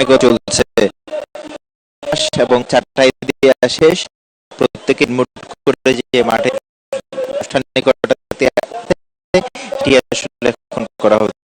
আনুষ্ঠানিক চলছে। এবং চারটায় দিয়ে শেষ। প্রত্যেকে মুট করে যে মাঠে আনুষ্ঠানিকতা করা হচ্ছে।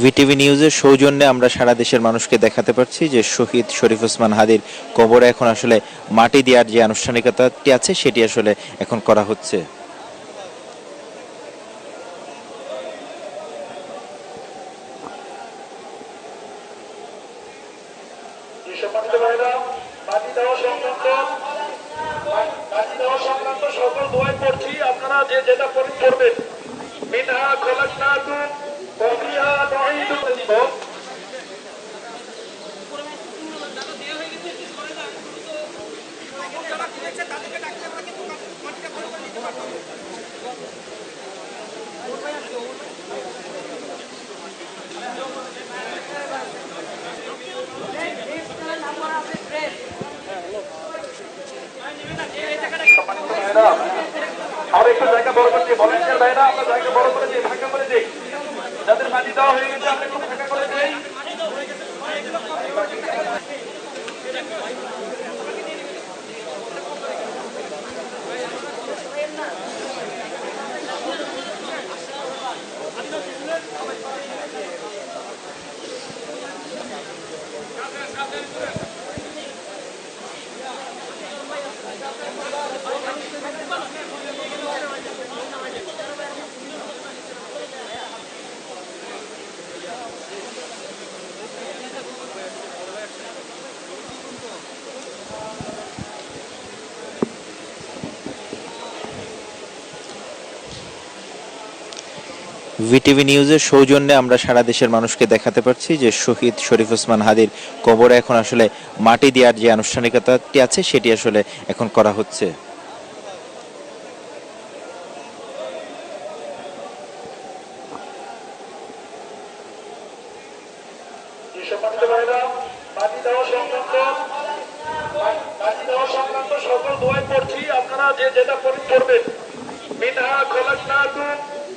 ভিটিভি নিউজের সৌজন্যে আমরা সারা দেশের মানুষকে দেখাতে পারছি যে শহীদ শরীফ ওসমান হাদির কবরে এখন আসলে মাটি দেওয়ার যে আনুষ্ঠানিকতাটি আছে, সেটি আসলে এখন করা হচ্ছে। যেটা নুঈদুকুম দিব একটু জায়গা বড় করে দিই ভলেন্টিয়ার ভাইরা আমরা জায়গা বড় করে দিই ফাঁকা যাদের মাটি দেওয়া হয়ে গেছে আমরা একটু ফাঁকা করে দিই। ভিটিভি নিউজের সৌজন্যে আমরা সারা দেশের মানুষকে দেখাতে পারছি যে শহীদ শরীফ ওসমান হাদির কবরে এখন আসলে মাটি দেওয়ার যে আনুষ্ঠানিকতাটি আছে, সেটি আসলে এখন করা হচ্ছে। যেটা খলাকনাকুম ওয়া